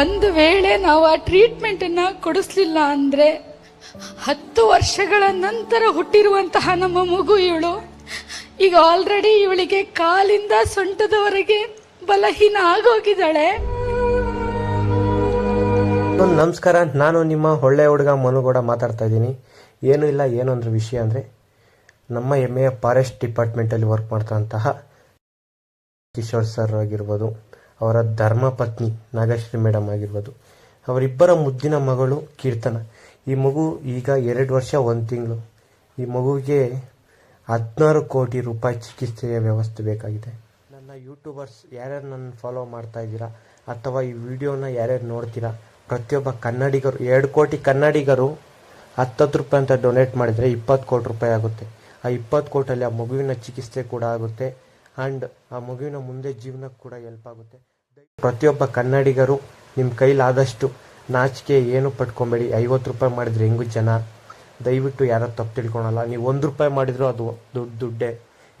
ಒಂದು ವೇಳೆ ನಾವು ಆ ಟ್ರೀಟ್ಮೆಂಟನ್ನ ಕೊಡಿಸ್ಲಿಲ್ಲ ಅಂದ್ರೆ ಹತ್ತು ವರ್ಷಗಳ ನಂತರ ಹುಟ್ಟಿರುವಂತಹ ನಮ್ಮ ಮಗು ಇವಳು. ಈಗ ಆಲ್ರೆಡಿ ಇವಳಿಗೆ ಕಾಲಿಂದ ಸೊಂಟದವರೆಗೆ ಬಲಹೀನ ಆಗೋಗಿದ್ದಾಳೆ. ನಮಸ್ಕಾರ, ನಾನು ನಿಮ್ಮ ಒಳ್ಳೆ ಹುಡುಗ ಮನುಗೌಡ ಮಾತಾಡ್ತಾ ಇದ್ದೀನಿ. ಏನೂ ಇಲ್ಲ, ಏನು ಅಂದ್ರೆ ವಿಷಯ ಅಂದರೆ ನಮ್ಮ ಹೆಮ್ಮೆಯ ಫಾರೆಸ್ಟ್ ಡಿಪಾರ್ಟ್ಮೆಂಟಲ್ಲಿ ವರ್ಕ್ ಮಾಡ್ತಾ ಕಿಶೋರ್ ಸರ್ ಆಗಿರ್ಬೋದು. ಅವರ ಧರ್ಮಪತ್ನಿ ನಾಗಶ್ರೀ ಮೇಡಮ್ ಆಗಿರ್ಬೋದು. ಅವರಿಬ್ಬರ ಮುದ್ದಿನ ಮಗಳು ಕೀರ್ತನ. ಈ ಮಗು ಈಗ ಎರಡು ವರ್ಷ ಒಂದು ತಿಂಗಳು. ಈ ಮಗುವಿಗೆ ಹದಿನಾರು ಕೋಟಿ ರೂಪಾಯಿ ಚಿಕಿತ್ಸೆಯ ವ್ಯವಸ್ಥೆ ಬೇಕಾಗಿದೆ. ನನ್ನ ಯೂಟ್ಯೂಬರ್ಸ್ ಯಾರ್ಯಾರು ನನ್ನ ಫಾಲೋ ಮಾಡ್ತಾ ಇದ್ದೀರಾ? ಅಥವಾ ಈ ವಿಡಿಯೋನ ಯಾರ್ಯಾರು ನೋಡ್ತೀರಾ? ಪ್ರತಿಯೊಬ್ಬ ಕನ್ನಡಿಗರು, ಎರಡು ಕೋಟಿ ಕನ್ನಡಿಗರು ಹತ್ತತ್ತು ರೂಪಾಯಿ ಅಂತ ಡೊನೇಟ್ ಮಾಡಿದರೆ ಇಪ್ಪತ್ತು ಕೋಟಿ ರೂಪಾಯಿ ಆಗುತ್ತೆ. ಆ ಇಪ್ಪತ್ತು ಕೋಟಲ್ಲಿ ಆ ಮಗುವಿನ ಚಿಕಿತ್ಸೆ ಕೂಡ ಆಗುತ್ತೆ. ಆ್ಯಂಡ್ ಆ ಮಗುವಿನ ಮುಂದೆ ಜೀವನಕ್ಕೆ ಕೂಡ ಹೆಲ್ಪ್ ಆಗುತ್ತೆ. ಪ್ರತಿಯೊಬ್ಬ ಕನ್ನಡಿಗರು ನಿಮ್ಮ ಕೈಲಾದಷ್ಟು ನಾಚಿಕೆ ಏನು ಪಟ್ಕೊಬೇಡಿ. ಐವತ್ತು ರೂಪಾಯಿ ಮಾಡಿದ್ರೆ ಹೆಂಗು ಜನ? ದಯವಿಟ್ಟು ಯಾರು ತಪ್ಪು ತಿಳ್ಕೊಳಲ್ಲ. ನೀವು ಒಂದು ರೂಪಾಯಿ ಮಾಡಿದ್ರು ಅದು ದುಡ್ಡು ದುಡ್ಡೇ.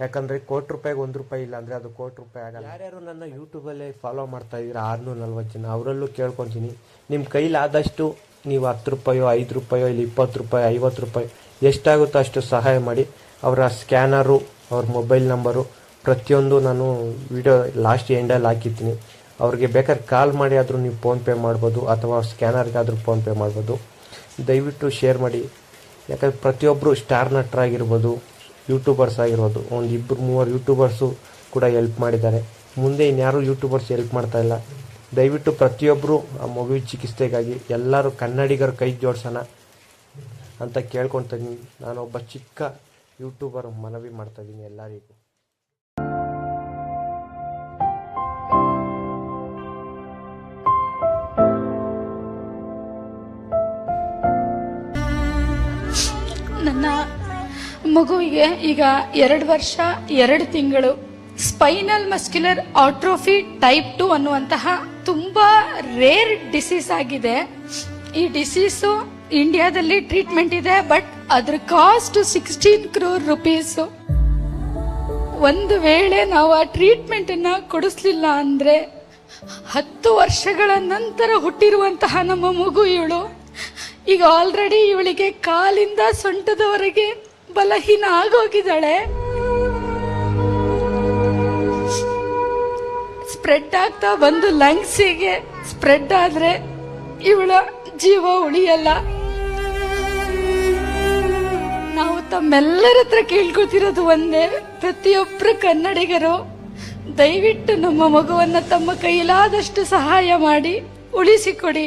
ಯಾಕಂದ್ರೆ ಕೋಟಿ ರೂಪಾಯಿಗೆ ಒಂದು ರೂಪಾಯಿ ಇಲ್ಲ ಅಂದರೆ ಅದು ಕೋಟಿ ರೂಪಾಯಿ ಆಗಲ್ಲ. ಯಾರ್ಯಾರು ನನ್ನ ಯೂಟ್ಯೂಬಲ್ಲಿ ಫಾಲೋ ಮಾಡ್ತಾ ಇದ್ದೀರಾ? ಆರ್ನೂರ ನಲ್ವತ್ತು ಜನ. ಅವರಲ್ಲೂ ಕೇಳ್ಕೊತೀನಿ. ನಿಮ್ಮ ಕೈಲಾದಷ್ಟು ನೀವು ಹತ್ತು ರೂಪಾಯೋ, ಐದು ರೂಪಾಯೋ ಇಲ್ಲಿ ಇಪ್ಪತ್ತು ರೂಪಾಯಿ, ಐವತ್ತು ರೂಪಾಯಿ, ಎಷ್ಟಾಗುತ್ತೋ ಅಷ್ಟು ಸಹಾಯ ಮಾಡಿ ಅವರ ಸ್ಕ್ಯಾನರು, ಅವ್ರ ಮೊಬೈಲ್ ನಂಬರು ಪ್ರತಿಯೊಂದು ನಾನು ವಿಡಿಯೋ ಲಾಸ್ಟ್ ಎಂಡಲ್ಲಿ ಹಾಕಿರ್ತೀನಿ. ಅವ್ರಿಗೆ ಬೇಕಾದ್ರೆ ಕಾಲ್ ಮಾಡಿ ಆದರೂ ನೀವು ಫೋನ್ಪೇ ಮಾಡ್ಬೋದು ಅಥವಾ ಸ್ಕ್ಯಾನರ್ಗಾದರೂ ಫೋನ್ಪೇ ಮಾಡ್ಬೋದು. ದಯವಿಟ್ಟು ಶೇರ್ ಮಾಡಿ. ಯಾಕಂದ್ರೆ ಪ್ರತಿಯೊಬ್ಬರು ಸ್ಟಾರ್ ನಟರಾಗಿರ್ಬೋದು ಯೂಟ್ಯೂಬರ್ಸ್ ಆಗಿರ್ಬೋದು, ಒಂದು ಇಬ್ಬರು ಮೂವರು ಯೂಟ್ಯೂಬರ್ಸು ಕೂಡ ಹೆಲ್ಪ್ ಮಾಡಿದ್ದಾರೆ. ಮುಂದೆ ಇನ್ಯಾರು ಯೂಟ್ಯೂಬರ್ಸ್ ಹೆಲ್ಪ್ ಮಾಡ್ತಾ ಇಲ್ಲ. ದಯವಿಟ್ಟು ಪ್ರತಿಯೊಬ್ಬರು ಆ ಮಗುವಿನ ಚಿಕಿತ್ಸೆಗಾಗಿ ಎಲ್ಲರೂ ಕನ್ನಡಿಗರ ಕೈ ಜೋಡ್ಸೋಣ ಅಂತ ಕೇಳ್ಕೊತೀನಿ ನಾನೊಬ್ಬ ಚಿಕ್ಕ ಯೂಟ್ಯೂಬರ್ ಮನವಿ ಮಾಡ್ತಾ ಇದ್ದೀನಿ ಎಲ್ಲರಿಗೂ. ನನ್ನ ಮಗುವಿಗೆ ಈಗ ಎರಡು ವರ್ಷ, ಎರಡು ತಿಂಗಳು. Spinal muscular atrophy type two ಅನ್ನುವಂತಹ ತುಂಬಾ ರೇರ್ ಡಿಸೀಸ್ ಆಗಿದೆ. ಈ ಡಿಸೀಸು ಇಂಡಿಯಾದಲ್ಲಿ ಟ್ರೀಟ್ಮೆಂಟ್ ಇದೆ, ಬಟ್ ಅದ್ರ ಕಾಸ್ಟ್ ಸಿಕ್ಸ್ಟೀನ್ ಕ್ರೋರ್ ರುಪೀಸ್. ಒಂದು ವೇಳೆ ನಾವು ಆ ಟ್ರೀಟ್ಮೆಂಟ್ ಅನ್ನ ಕೊಡಿಸ್ಲಿಲ್ಲ ಅಂದ್ರೆ ಹತ್ತು ವರ್ಷಗಳ ನಂತರ ಹುಟ್ಟಿರುವಂತಹ ನಮ್ಮ ಮಗು ಇವಳು. ಈಗ ಆಲ್ರೆಡಿ ಇವಳಿಗೆ ಕಾಲಿಂದ ಸೊಂಟದವರೆಗೆ ಬಲಹೀನ ಆಗೋಗಿದ್ದಾಳೆ. ಸ್ಪ್ರೆಡ್ ಆಗ್ತಾ ಬಂದು ಲಂಗ್ಸಿಗೆ ಸ್ಪ್ರೆಡ್ ಆದ್ರೆ ಇವಳ ಜೀವ ಉಳಿಯಲ್ಲ. ನಾವು ತಮ್ಮೆಲ್ಲರ ಹತ್ರ ಕೇಳ್ಕೊತಿರೋದು ಒಂದೇ ಪ್ರತಿಯೊಬ್ಬರು ಕನ್ನಡಿಗರು, ದಯವಿಟ್ಟು ನಮ್ಮ ಮಗುವನ್ನ ತಮ್ಮ ಕೈಲಾದಷ್ಟು ಸಹಾಯ ಮಾಡಿ, ಉಳಿಸಿಕೊಡಿ.